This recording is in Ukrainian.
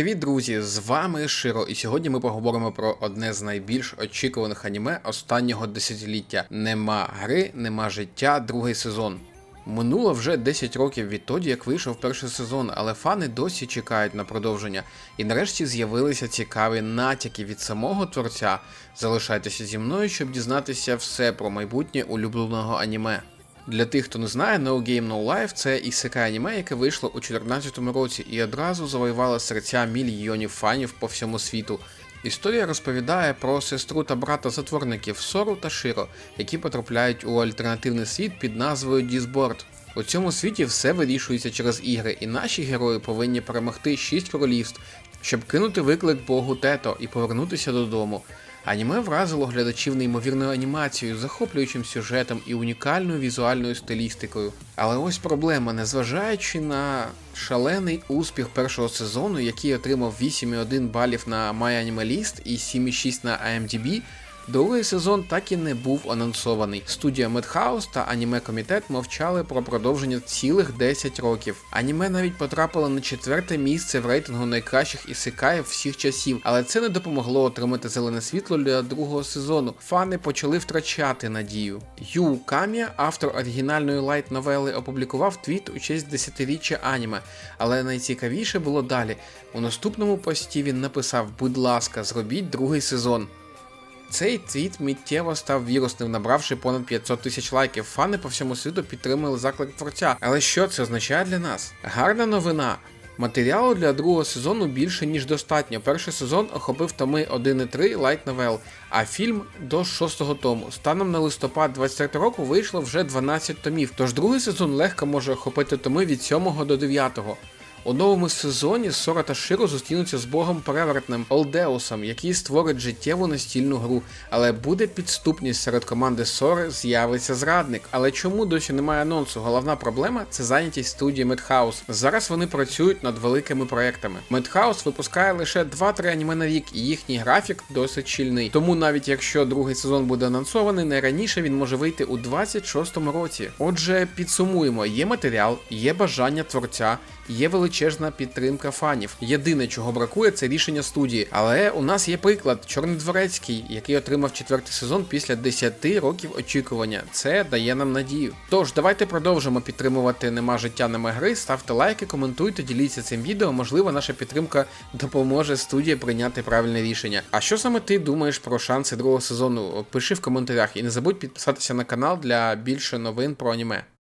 Привіт, друзі! З вами Широ, і сьогодні ми поговоримо про одне з найбільш очікуваних аніме останнього десятиліття. Нема гри, нема життя, другий сезон. Минуло вже 10 років відтоді, як вийшов перший сезон, але фани досі чекають на продовження. І нарешті з'явилися цікаві натяки від самого творця. Залишайтеся зі мною, щоб дізнатися все про майбутнє улюбленого аніме. Для тих, хто не знає, No Game No Life це ісекай аніме, яке вийшло у 2014 році і одразу завоювало серця мільйонів фанів по всьому світу. Історія розповідає про сестру та брата затворників Сору та Широ, які потрапляють у альтернативний світ під назвою Дізборд. У цьому світі все вирішується через ігри, і наші герої повинні перемогти шість королівств, щоб кинути виклик Богу Тето і повернутися додому. Аніме вразило глядачів неймовірною анімацією, захоплюючим сюжетом і унікальною візуальною стилістикою. Але ось проблема, незважаючи на шалений успіх першого сезону, який отримав 8,1 балів на MyAnimeList і 7,6 на IMDb, Другий сезон так і не був анонсований. Студія Madhouse та аніме комітет мовчали про продовження цілих 10 років. Аніме навіть потрапило на четверте місце в рейтингу найкращих ісикаїв всіх часів, але це не допомогло отримати зелене світло для другого сезону. Фани почали втрачати надію. Ю Камія, автор оригінальної лайт-новели, опублікував твіт у честь десятиріччя аніме, але найцікавіше було далі. У наступному пості він написав: Будь ласка, зробіть другий сезон. Цей твіт миттєво став вірусним, набравши понад 500 тисяч лайків. Фани по всьому світу підтримали заклик творця. Але що це означає для нас? Гарна новина. Матеріалу для другого сезону більше ніж достатньо. Перший сезон охопив томи 1 і 3 лайт новел, а фільм до 6 тому. Станом на листопад 23 року вийшло вже 12 томів. Тож другий сезон легко може охопити томи від 7 до 9. У новому сезоні Сора та Широ зустрінуться з богом перевертним Олдеусом, який створить життєву настільну гру. Але буде підступність серед команди Сори, з'явиться зрадник. Але чому досі немає анонсу? Головна проблема це зайнятість студії Madhouse. Зараз вони працюють над великими проектами. Madhouse випускає лише 2-3 аніме на рік, і їхній графік досить щільний. Тому навіть якщо другий сезон буде анонсований, найраніше він може вийти у 26-му році. Отже, підсумуємо: є матеріал, є бажання творця. Є величезна підтримка фанів. Єдине, чого бракує, це рішення студії. Але у нас є приклад Чорний Дворецький, який отримав четвертий сезон після 10 років очікування. Це дає нам надію. Тож, давайте продовжимо підтримувати нема життя, нема гри. Ставте лайки, коментуйте, діліться цим відео. Можливо, наша підтримка допоможе студії прийняти правильне рішення. А що саме ти думаєш про шанси другого сезону? Пиши в коментарях і не забудь підписатися на канал для більше новин про аніме.